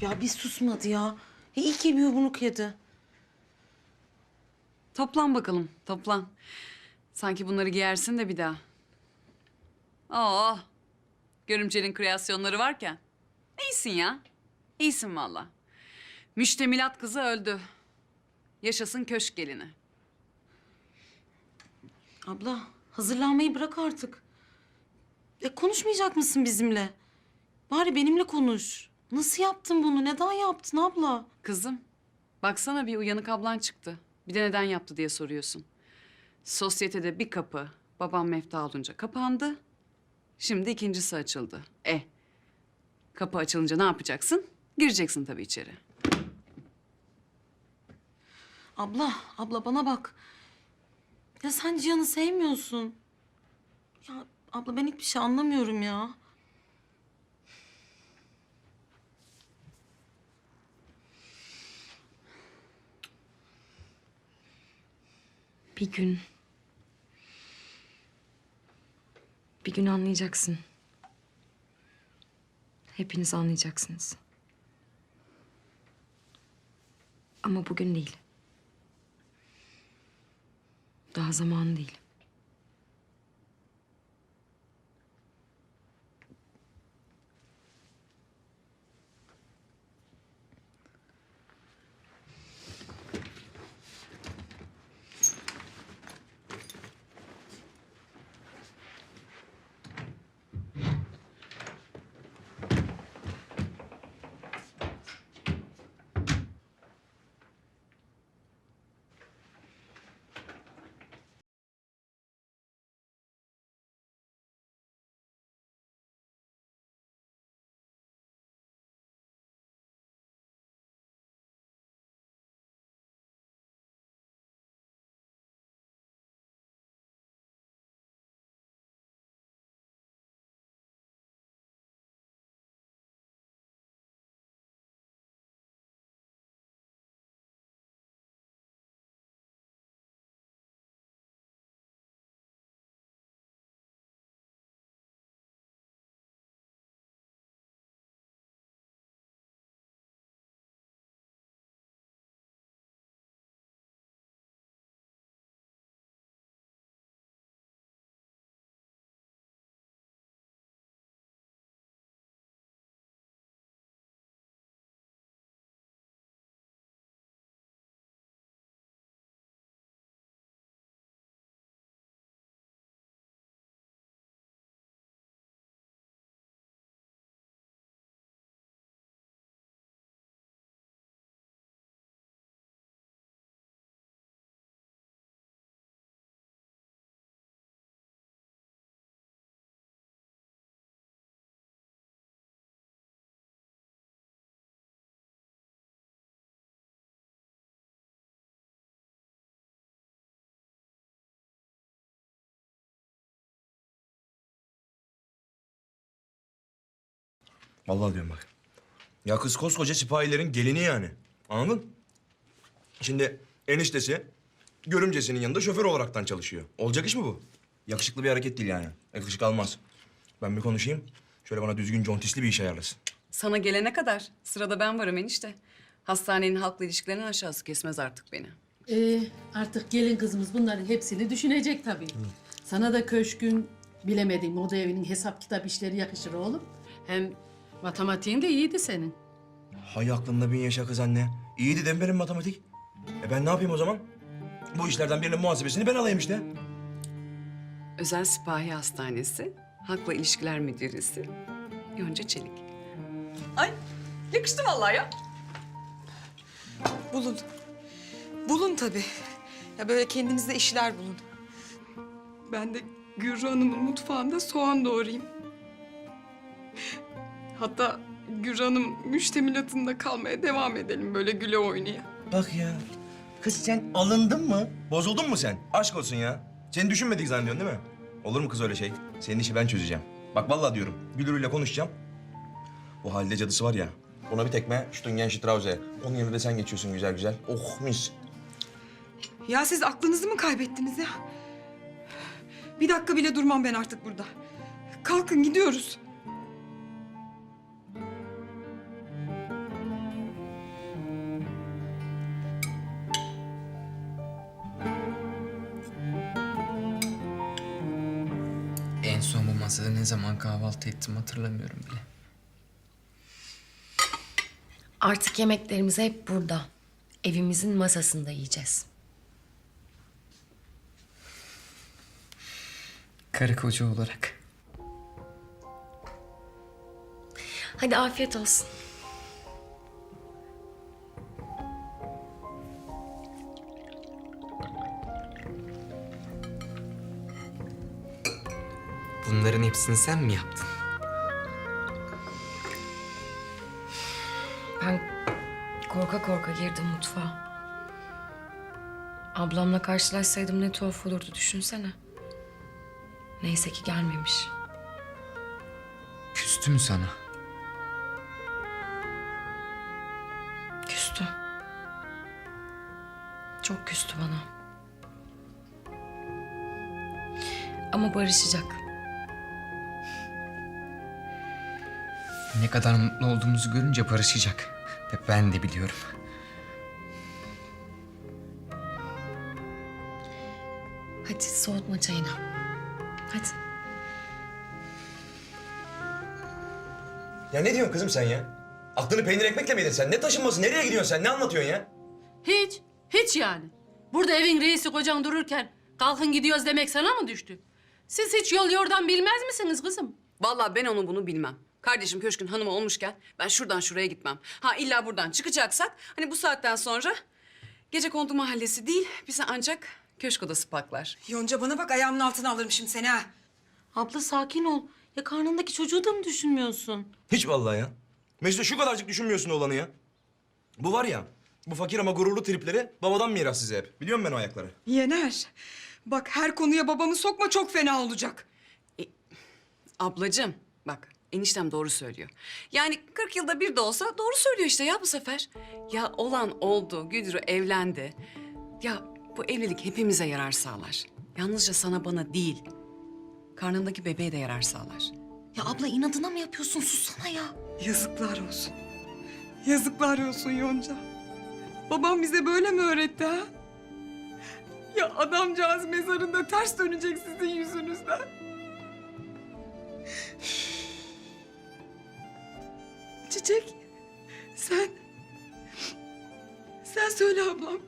ya bir susmadı ya. E, iyi ki bir yumruk yedi. Toplan bakalım, toplan. Sanki bunları giyersin de bir daha. Oo, görümcenin kreasyonları varken. İyisin ya, iyisin valla. Müştemilat kızı öldü. Yaşasın köşk gelini. Abla hazırlanmayı bırak artık. E, konuşmayacak mısın bizimle? Bari benimle konuş. Nasıl yaptın bunu? Neden yaptın abla? Kızım, baksana bir uyanık ablan çıktı. Bir de neden yaptı diye soruyorsun. Sosyetede bir kapı babam mefta olunca kapandı. Şimdi ikincisi açıldı. E, kapı açılınca ne yapacaksın? Gireceksin tabii içeri. Abla, abla bana bak. Ya sen Cihan'ı sevmiyorsun. Ya abla ben hiçbir şey anlamıyorum ya. Bir gün... Bir gün anlayacaksın. Hepiniz anlayacaksınız. Ama bugün değil. Daha zaman değil. Vallahi diyorum bak. Ya kız koskoca sipahilerin gelini yani. Anladın? Şimdi eniştesi görümcesinin yanında şoför olaraktan çalışıyor. Olacak iş mi bu? Yakışıklı bir hareket değil yani. Yakışık almaz. Ben bir konuşayım. Şöyle bana düzgün contisli bir iş ayarlasın. Sana gelene kadar sırada ben varım enişte. Hastanenin halkla ilişkilerinin aşağısı kesmez artık beni. Ee, artık gelin kızımız bunların hepsini düşünecek tabii. Sana da köşkün, bilemedim moda evinin hesap kitap işleri yakışır oğlum. Hem matematiğin de iyiydi senin. Hay aklımda bin yaşa kız anne. İyiydi değil mi benim matematik? E ben ne yapayım o zaman? Bu işlerden birinin muhasebesini ben alayım işte. Özel Sipahi Hastanesi, Halkla İlişkiler Müdüresi, Yonca Çelik. Ay, yakıştı vallahi ya. Bulun. Bulun tabii. Ya böyle kendinize işler bulun. Ben de Gürru Hanım'ın mutfağında soğan doğrayayım. Hatta Gürru Hanım müştemilatında kalmaya devam edelim böyle güle oynaya. Bak ya. Kız sen alındın mı? Bozuldun mu sen? Aşk olsun ya. Seni düşünmedik zannediyorsun değil mi? Olur mu kız öyle şey? Senin işi ben çözeceğim. Bak vallahi diyorum. Gülürüyle konuşacağım. Bu halde cadısı var ya. Ona bir tekme, Stungen Strauze. Onun yerine de sen geçiyorsun güzel güzel. Oh mis. Ya siz aklınızı mı kaybettiniz ya? Bir dakika bile durmam ben artık burada. Kalkın gidiyoruz. Son bu masada ne zaman kahvaltı ettim hatırlamıyorum bile. Artık yemeklerimizi hep burada. Evimizin masasında yiyeceğiz. Karı koca olarak. Hadi afiyet olsun. Hepsini sen mi yaptın? Ben korka korka girdim mutfağa. Ablamla karşılaşsaydım ne tuhaf olurdu düşünsene. Neyse ki gelmemiş. Küstü mü sana? Küstü. Çok küstü bana. Ama barışacak. Ne kadar mutlu olduğumuzu görünce barışacak. Ve ben de biliyorum. Hadi soğutma çayını. Hadi. Ya ne diyorsun kızım sen ya? Aklını peynir ekmekle mi yedin sen? Ne taşınması? Nereye gidiyorsun sen? Ne anlatıyorsun ya? Hiç, hiç yani. Burada evin reisi kocan dururken kalkın gidiyoruz demek sana mı düştü? Siz hiç yol yordan bilmez misiniz kızım? Vallahi ben onu bunu bilmem. Kardeşim köşkün hanımı olmuşken ben şuradan şuraya gitmem. Ha illa buradan çıkacaksak hani bu saatten sonra gece kondu mahallesi değil bize ancak köşk odası paklar. Yonca bana bak ayağımın altına alırım şimdi seni ha. Abla sakin ol. Ya karnındaki çocuğu da mı düşünmüyorsun? Hiç vallahi ya. Mesut şu kadarcık düşünmüyorsun oğlanı ya. Bu var ya, bu fakir ama gururlu tripleri babadan miras size hep. Biliyorum ben o ayakları. Yener. Bak her konuya babamı sokma çok fena olacak. Ablacığım bak eniştem doğru söylüyor. Yani 40 yılda bir de olsa doğru söylüyor işte ya bu sefer. Ya olan oldu, Güdürü evlendi. Ya bu evlilik hepimize yarar sağlar. Yalnızca sana bana değil. Karnındaki bebeğe de yarar sağlar. Ya abla inadına mı yapıyorsun? Sussana ya. Yazıklar olsun. Yazıklar olsun Yonca. Babam bize böyle mi öğretti ha? Ya adamcağız mezarında ters dönecek sizin yüzünüzden. Çiçek, sen... Sen söyle ablam.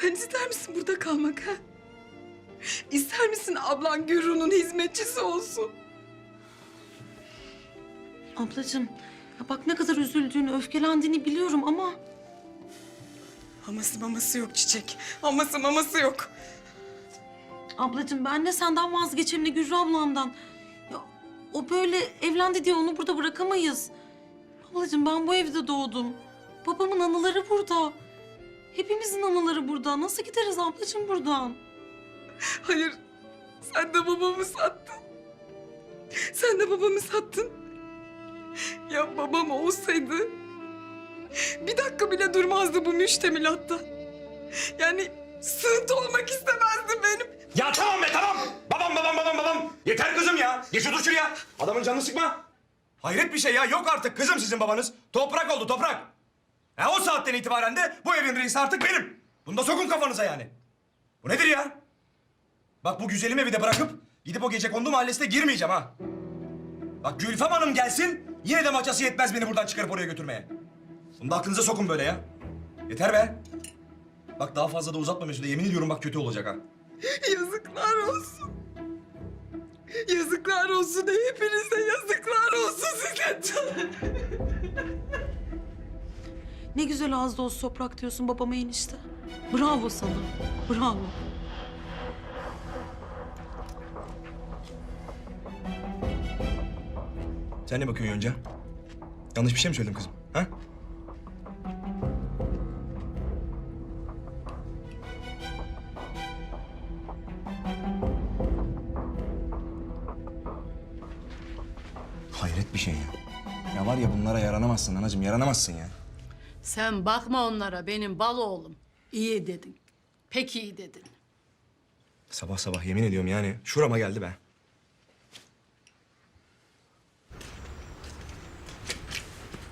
Sen ister misin burada kalmak ha? İster misin ablan Gürru'nun hizmetçisi olsun? Ablacığım ya bak ne kadar üzüldüğünü, öfkelendiğini biliyorum ama... Aması maması yok Çiçek. Aması maması yok. Ablacığım ben ne senden vazgeçeyim ne Gürrü ablandan. O böyle evlendi diye onu burada bırakamayız. Ablacığım ben bu evde doğdum. Babamın anıları burada. Hepimizin anıları burada. Nasıl gideriz ablacığım buradan? Hayır. Sen de babamı sattın. Sen de babamı sattın. Ya babam olsaydı... Bir dakika bile durmazdı bu müştemilatta. Yani sığıntı olmak istemezdi benim. Ya tamam be tamam. Babam babam babam babam. Yeter kızım ya. Geç otur şuraya. Adamın canını sıkma. Hayret bir şey ya. Yok artık kızım sizin babanız. Toprak oldu toprak. Ya o saatten itibaren de bu evin reisi artık benim. Bunu da sokun kafanıza yani. Bu nedir ya? Bak bu güzelim evi de bırakıp gidip o gece kondu mahallesine girmeyeceğim ha. Bak Gülfem Hanım gelsin yine de maçası yetmez beni buradan çıkarıp oraya götürmeye. Bunu da aklınıza sokun böyle ya. Yeter be. Bak daha fazla da uzatma Mesude. Yemin ediyorum bak kötü olacak ha. Yazıklar olsun. Yazıklar olsun hepinize yazıklar olsun size. Ne güzel ağız dolusu toprak diyorsun babama enişte. Bravo sana. Bravo. Sen ne bakıyorsun Yonca? Yanlış bir şey mi söyledim kızım? Ha? Hayret bir şey ya. Ya var ya bunlara yaranamazsın anacığım, yaranamazsın ya. Sen bakma onlara benim bal oğlum. İyi dedin. Pek iyi dedin. Sabah sabah yemin ediyorum yani şurama geldi be.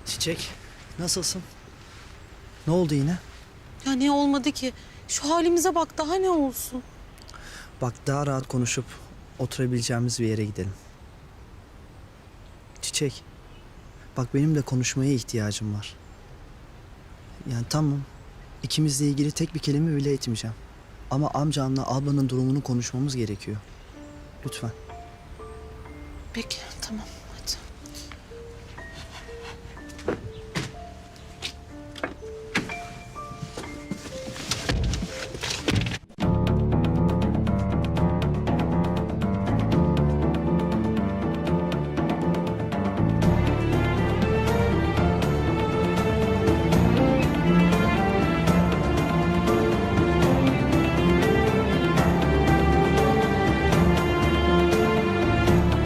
Çiçek, nasılsın? Ne oldu yine? Ya ne olmadı ki? Şu halimize bak daha ne olsun? Bak daha rahat konuşup oturabileceğimiz bir yere gidelim. Çiçek, bak benim de konuşmaya ihtiyacım var. Yani tamam, ikimizle ilgili tek bir kelime bile etmeyeceğim. Ama amcanla ablanın durumunu konuşmamız gerekiyor. Lütfen. Peki tamam.